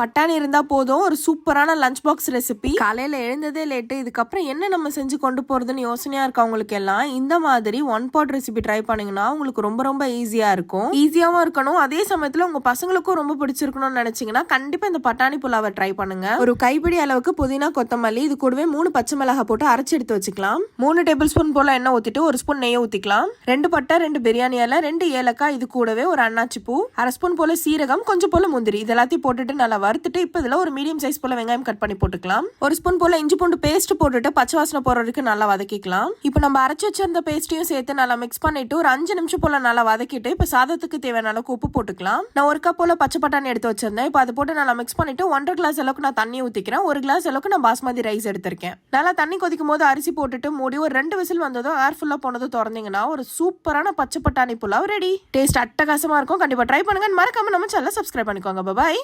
பட்டாணி இருந்தா போதும் ஒரு சூப்பரான லஞ்ச் பாக்ஸ் ரெசிபி காலையில எழுந்ததே லேட்டு இதுக்கப்புறம் என்ன நம்ம செஞ்சு கொண்டு போறதுன்னு யோசனையா இருக்கா உங்களுக்கு எல்லாம் இந்த மாதிரி ஒன் பாட் ரெசிபி ட்ரை பண்ணீங்கன்னா உங்களுக்கு ரொம்ப ரொம்ப ஈஸியா இருக்கும். ஈஸியாவும் இருக்கணும். அதே சமயத்துல உங்க பசங்களுக்கும் ரொம்ப பிடிச்சிருக்கணும்னு நினைச்சீங்கன்னா கண்டிப்பா இந்த பட்டாணி புலாவை ட்ரை பண்ணுங்க. ஒரு கைப்பிடி அளவுக்கு புதினா கொத்தமல்லி இது கூடவே மூணு பச்சை மிளகாய் போட்டு அரைச்சு எடுத்து வச்சுக்கலாம். மூணு டேபிள் ஸ்பூன் போல எண்ணெய் ஊத்திட்டு ஒரு ஸ்பூன் நெய்யை ஊத்திக்கலாம். ரெண்டு பட்டை ரெண்டு பிரியாணி இலை ரெண்டு ஏலக்காய் இது கூடவே ஒரு அண்ணாச்சி பூ அரை ஸ்பூன் போல சீரகம் கொஞ்சம் போல முந்திரி. இது எல்லாத்தையும் போட்டுட்டு நல்லா வறுத்துட்டு இப்போ இதில் ஒரு மீடியம் சைஸ் போல வெங்காயம் கட் பண்ணி போட்டுக்கலாம். ஒரு ஸ்பூன் போல இஞ்சி பூண்டு பேஸ்ட் போட்டுட்டு பச்சை வாசனை போடுறதுக்கு வரைக்கும் நல்லா வதக்கிக்கலாம். இப்போ நம்ம அரைச்சி வச்சிருந்த பேஸ்ட்டையும் சேர்த்து நல்லா மிக்ஸ் பண்ணிட்டு ஒரு அஞ்சு நிமிஷம் போல நல்லா வதக்கிட்டு இப்போ சாதத்துக்கு தேவையான அளவுக்கு உப்பு போட்டுக்கலாம். நான் ஒரு கப் போல பச்சை பட்டாணி எடுத்து வச்சிருந்தேன். இப்போ அதை போட்டு நல்லா மிக்ஸ் பண்ணிட்டு ஒன்றரை கிளாஸ் அளவுக்கு நான் தண்ணி ஊற்றிக்கிறேன் ஒரு கிளாஸ் அளவுக்கு நான் பாஸ்மதி ரைஸ் எடுத்திருக்கேன். நல்லா தண்ணி கொதிக்கும் போது அரிசி போட்டுட்டு மூடி ஒரு ரெண்டு விசில் வந்ததும் ஏர் ஃபுல்லாக போனதும் திறந்தீங்கன்னா ஒரு சூப்பரான பச்சை பட்டாணி புலாவ் ரெடி டேஸ்ட் அட்டகாசமாக இருக்கும். கண்டிப்பாக ட்ரை பண்ணுங்க. மறக்காம நம்ம சேனலை சப்ஸ்கிரைப் பண்ணிக்கோங்க. பாய்